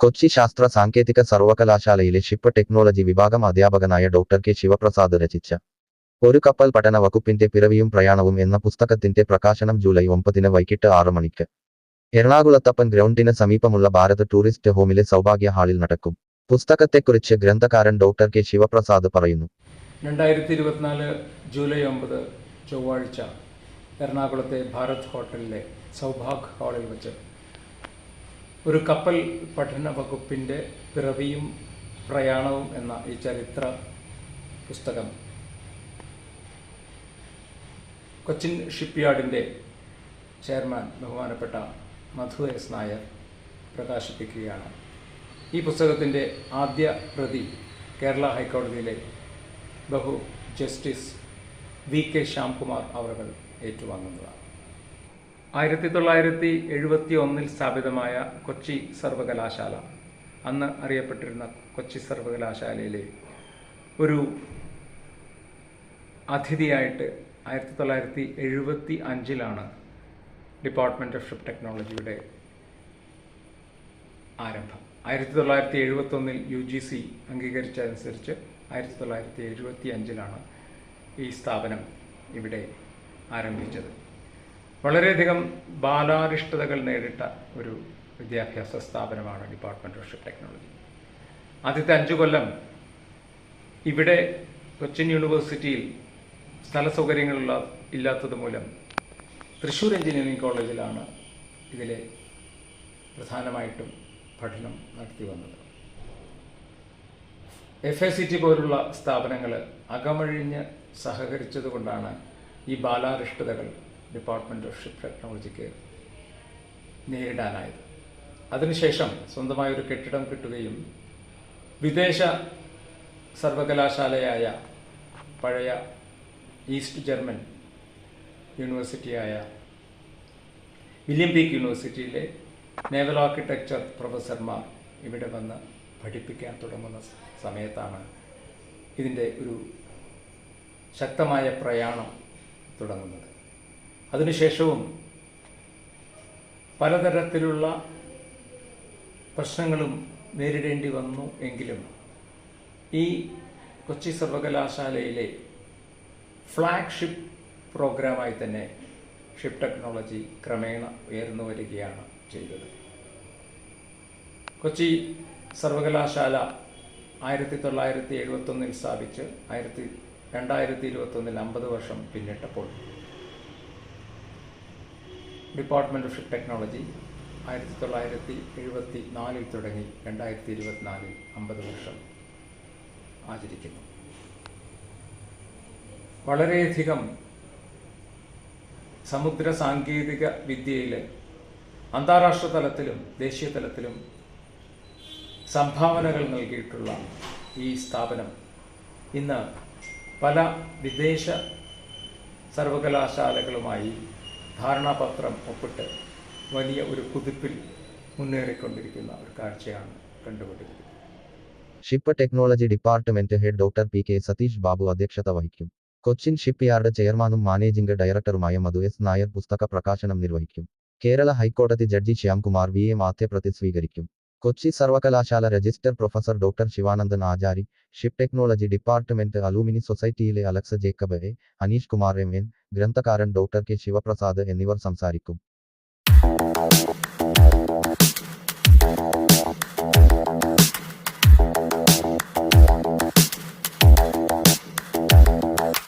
കൊച്ചി ശാസ്ത്ര സാങ്കേതിക സർവകലാശാലയിലെ ഷിപ്പ് ടെക്നോളജി വിഭാഗം അധ്യാപകനായ ഡോക്ടർ കെ ശിവപ്രസാദ് രചിച്ച ഒരു കപ്പൽ പഠന വകുപ്പിന്റെ പിറവിയും പ്രയാണവും എന്ന പുസ്തകത്തിന്റെ പ്രകാശനം ജൂലൈ ഒമ്പതിന് വൈകിട്ട് ആറു മണിക്ക്. എറണാകുളത്തപ്പൻ ഗ്രൗണ്ടിന് സമീപമുള്ള ഭാരത് ടൂറിസ്റ്റ് ഹോമിലെ സൗഭാഗ്യ ഹാളിൽ നടക്കും. പുസ്തകത്തെക്കുറിച്ച് ഗ്രന്ഥകാരൻ ഡോക്ടർ കെ ശിവപ്രസാദ് പറയുന്നു. രണ്ടായിരത്തി ഇരുപത്തിനാല് ജൂലൈ ഒമ്പത് ചൊവ്വാഴ്ച എറണാകുളത്തെ ഭാരത് ഹോട്ടലിലെ സൗഭാഗ് ഹാളിൽ വെച്ച് ഒരു കപ്പൽ പഠന വകുപ്പിന്റെ പിറവിയും പ്രയാണവും എന്ന ഈ ചരിത്ര പുസ്തകം കൊച്ചിൻ ഷിപ്പ്യാർഡിന്റെ ചെയർമാൻ ബഹുമാനപ്പെട്ട മധു എസ് നായർ പ്രകാശിപ്പിക്കുകയാണ്. ഈ പുസ്തകത്തിന്റെ ആദ്യ പ്രതി കേരള ഹൈക്കോടതിയിലെ ബഹു ജസ്റ്റിസ് വി കെ ശ്യാംകുമാർ അവർ ഏറ്റുവാങ്ങുന്നതാണ്. ആയിരത്തി തൊള്ളായിരത്തി എഴുപത്തി ഒന്നിൽ സ്ഥാപിതമായ കൊച്ചി സർവകലാശാല. അന്ന് അറിയപ്പെട്ടിരുന്ന കൊച്ചി സർവകലാശാലയിലെ ഒരു അതിഥിയായിട്ട് ആയിരത്തി തൊള്ളായിരത്തി എഴുപത്തി അഞ്ചിലാണ് ഡിപ്പാർട്ട്മെന്റ് ഓഫ് ഷിപ്പ് ടെക്നോളജിയുടെ ആരംഭം. ആയിരത്തി തൊള്ളായിരത്തി എഴുപത്തൊന്നിൽ യു ജി സി അംഗീകരിച്ചതനുസരിച്ച് ആയിരത്തി തൊള്ളായിരത്തി എഴുപത്തി അഞ്ചിലാണ് ഈ സ്ഥാപനം ഇവിടെ ആരംഭിച്ചത്. വളരെയധികം ബാലാരിഷ്ടതകൾ നേരിട്ട ഒരു വിദ്യാഭ്യാസ സ്ഥാപനമാണ് ഡിപ്പാർട്ട്മെന്റ് ഓഫ് ടെക്നോളജി ആദ്യത്തെ അഞ്ചു കൊല്ലം ഇവിടെ കൊച്ചിൻ യൂണിവേഴ്സിറ്റിയിൽ സ്ഥല സൗകര്യങ്ങളുള്ള ഇല്ലാത്തത് മൂലം തൃശ്ശൂർ എഞ്ചിനീയറിംഗ് കോളേജിലാണ് ഇതിലെ പ്രധാനമായിട്ടും പഠനം നടത്തി വന്നത്. എഫ് എ സി ടി പോലുള്ള സ്ഥാപനങ്ങൾ അകമഴിഞ്ഞ് സഹകരിച്ചതുകൊണ്ടാണ് ഈ ബാലാരിഷ്ടതകൾ ഡിപ്പാർട്ട്മെന്റ് ഓഫ് ഷിപ്പ് ടെക്നോളജിക്ക് നേരിടാനായത്. അതിനുശേഷം സ്വന്തമായ ഒരു കെട്ടിടം കിട്ടുകയും വിദേശ സർവകലാശാലയായ പഴയ ഈസ്റ്റ് ജർമ്മൻ യൂണിവേഴ്സിറ്റിയായ വില്യം പീക്ക് യൂണിവേഴ്സിറ്റിയിലെ നേവൽ ആർക്കിടെക്ചർ പ്രൊഫസർമാർ ഇവിടെ വന്ന് പഠിപ്പിക്കാൻ തുടങ്ങുന്ന സമയത്താണ് ഇതിന്റെ ഒരു ശക്തമായ പ്രയാണം തുടങ്ങുന്നത്. അതിനുശേഷവും പലതരത്തിലുള്ള പ്രശ്നങ്ങളും നേരിടേണ്ടി വന്നു എങ്കിലും ഈ കൊച്ചി സർവകലാശാലയിലെ ഫ്ലാഗ്ഷിപ്പ് പ്രോഗ്രാമായി തന്നെ ഷിപ്പ് ടെക്നോളജി ക്രമേണ ഉയർന്നു വരികയാണ് ചെയ്തത്. കൊച്ചി സർവകലാശാല ആയിരത്തി തൊള്ളായിരത്തി എഴുപത്തൊന്നിൽ സ്ഥാപിച്ച് ആയിരത്തി രണ്ടായിരത്തി ഇരുപത്തൊന്നിൽ അമ്പത് വർഷം പിന്നിട്ടപ്പോൾ ഡിപ്പാർട്ട്മെന്റ് ഓഫ് ടെക്നോളജി ആയിരത്തി തൊള്ളായിരത്തി എഴുപത്തി നാലിൽ തുടങ്ങി രണ്ടായിരത്തി ഇരുപത്തിനാലിൽ അമ്പത് വർഷം ആചരിക്കുന്നു. വളരെയധികം സമുദ്ര സാങ്കേതിക വിദ്യയിൽ അന്താരാഷ്ട്ര തലത്തിലും ദേശീയ തലത്തിലും സംഭാവനകൾ നൽകിയിട്ടുള്ള ഈ സ്ഥാപനം ഇന്ന് പല വിദേശ സർവകലാശാലകളുമായി ധാരണാപത്രം ഒപ്പിട്ട് വലിയ ഒരു കുതിപ്പിൽ മുന്നേറിക്കൊണ്ടിരിക്കുന്ന ഒരു കാഴ്ചയാണ് കണ്ടുകൊണ്ടിരിക്കുന്നത്. Ship technology department head doctor P K Satheesh Babu അധ്യക്ഷത വഹിക്കും. കൊച്ചിൻ ഷിപ്പ് യാർഡ് ചെയർമാനും മാനേജിംഗ് ഡയറക്ടറുമായ മധു എസ് നായർ പുസ്തക പ്രകാശനം നിർവഹിക്കും. കേരള ഹൈക്കോടതി ജഡ്ജി ശ്യാംകുമാർ വി എ മാധ്യപ്രതി സ്വീകരിക്കും. കൊച്ചി സർവകലാശാല register professor doctor Sivanandan Achari ship technology department alumni സൊസൈറ്റിയിലെ Alex Jacob A Aneesh Kumar M N ഗ്രന്ഥകാരൻ doctor K Sivaprasad എന്നിവർ സംസാരിക്കും.